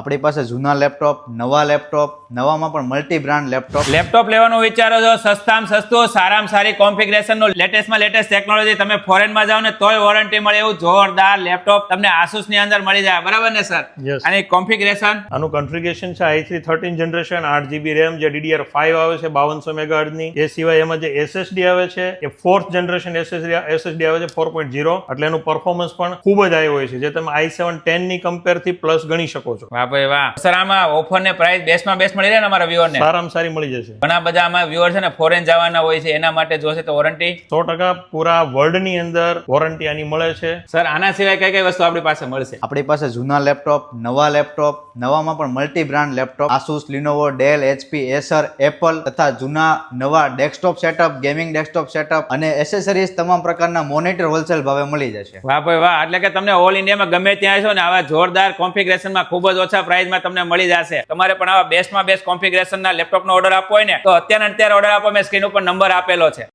આપણી પાસે જૂના લેપટોપ નવા લેપટોપ નવામાં પણ મલ્ટી બ્રાન્ડ લેપટોપ. લેપટોપ લેવાનો વિચારો છો સસ્તામાં સસ્તો સારામાં સારી કોન્ફિગરેશનનો લેટેસ્ટમાં લેટેસ્ટ ટેકનોલોજી તમે ફોરેનમાં જાઓ ને તોય વોરંટી મળે એવું જોરદાર લેપટોપ તમને આસુસની અંદર મળી જાય. બરાબર ને સર. અને કોન્ફિગરેશન આનું કોન્ફિગરેશન છે આઈ થ્રી થર્ટીન જનરેશન આઠ જીબી રેમ જે ડીડીઆર ફાઈવ આવે છે બાવનસો મેગાહર્ટની એ સિવાય એમાં જે એસએસડી આવે છે એ ફોર્થ જનરેશન એસએસડી એસએસડી આવે છે ફોર પોઈન્ટ ઝીરો એટલે એનું પરફોર્મન્સ પણ ખૂબ જ આવ્યું હોય છે. જે તમે આઈ સેવન ટેનની કમ્પેરથી પ્લસ ગણી શકો છો. ભાઈ વાહ. સર આમાં ઓફર ને પ્રાઇસ બેસ્ટમાં બેસ્ટ મળી રહે ને અમારા વ્યુઅર ને? સારામાં સારી મળી જશે. ઘણા બધા આમાં વ્યુઅર છે ને ફોરેન જવાના હોય છે એના માટે જોશે તો વોરંટી સો ટકા પૂરા વર્લ્ડની અંદર વોરંટી આની મળે છે. સર આના સિવાય કઈ કઈ વસ્તુ આપણી પાસે મળશે? આપણી પાસે જૂના લેપટોપ નવા લેપટોપ નવામાં પણ multi brand laptop Asus Lenovo Dell HP Acer Apple તથા જૂના નવા desktop setup gaming desktop setup અને એસેસરીઝ તમામ પ્રકારના મોનિટર હોલસેલ ભાવે મળી જશે. વાહ ભાઈ વાહ. એટલે કે તમને ઓલ ઇન્ડિયામાં ગમે ત્યાં છો ને આવા જોરદાર કોન્ફિગરેશનમાં ખૂબ જ ઓછા પ્રાઇસમાં તમને મળી જશે. તમારે પણ આવા બેસ્ટમાં બેસ્ટ કોન્ફિગરેશનના લેપટોપનો ઓર્ડર આપવો હોય ને, તો અત્યારે અત્યારે ઓર્ડર આપો, મેં સ્ક્રીન ઉપર નંબર આપેલો છે.